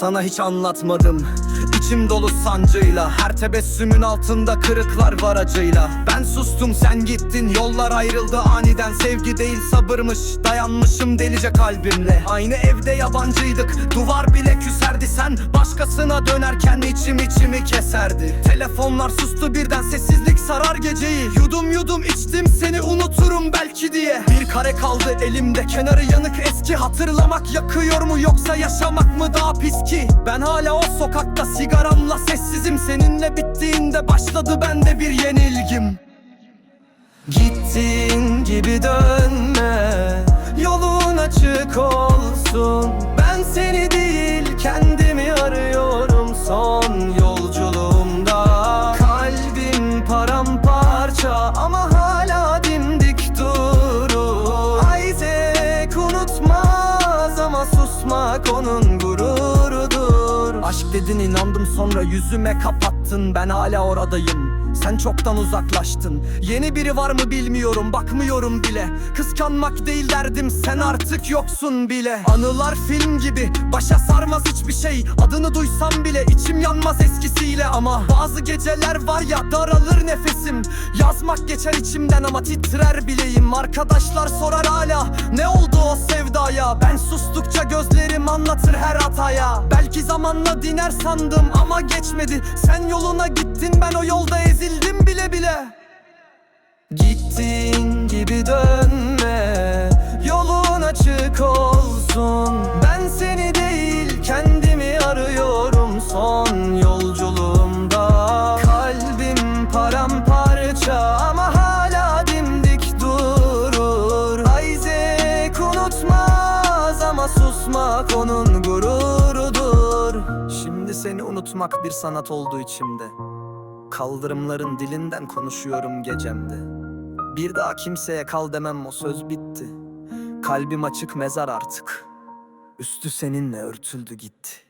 Sana hiç anlatmadım. İçim dolu sancıyla Her tebessümün altında kırıklar var acıyla. Ben sustum sen gittin Yollar ayrıldı. Aniden Sevgi değil sabırmış. Dayanmışım delice kalbimle. Aynı evde yabancıydık. Duvar bile küserdi. Sen Başkasına dönerken içim içimi keserdi. Telefonlar sustu birden Sessizlik sarar geceyi. Yudum yudum içtim seni unuturum belki diye. Bir kare kaldı elimde Kenarı yanık eski. Hatırlamak yakıyor mu yoksa yaşamak mı daha pis ki? Ben hala o sokakta sigaramla sessizim. Seninle bittiğinde başladı bende bir yenilgim. Gittiğin gibi dönme ama susmak onun gururudur. Aşk dedin inandım sonra yüzüme kapattın. Ben hala oradayım sen çoktan uzaklaştın. Yeni biri var mı bilmiyorum bakmıyorum bile. Kıskanmak değil derdim sen artık yoksun bile. Anılar film gibi başa sarmaz hiçbir şey. Adını duysam bile içim yanmaz eskisiyle. Ama bazı geceler var ya daralır nefesim. Yazmak geçer içimden ama titrer bileğim. Arkadaşlar sorar hala ne oldu o sevdaya? Ben sustukça gözlerim anlatır her hataya. Belki zamanla diner sandım ama geçmedi. Sen yoluna gittin ben o yolda ezildim bile bile. Gittiğin gibi dönme. Yolun açık olsun. Ben seni değil kendimi arıyorum son yolculuğumda. Kalbim paramparça ama hala dimdik durur. Isaac unutmaz ama susmak onun gururudur. Şimdi seni unutmak bir sanat oldu içimde Kaldırımların dilinden konuşuyorum gecemde. Bir daha kimseye kal demem o söz bitti. Kalbim açık mezar artık. Üstü seninle örtüldü gitti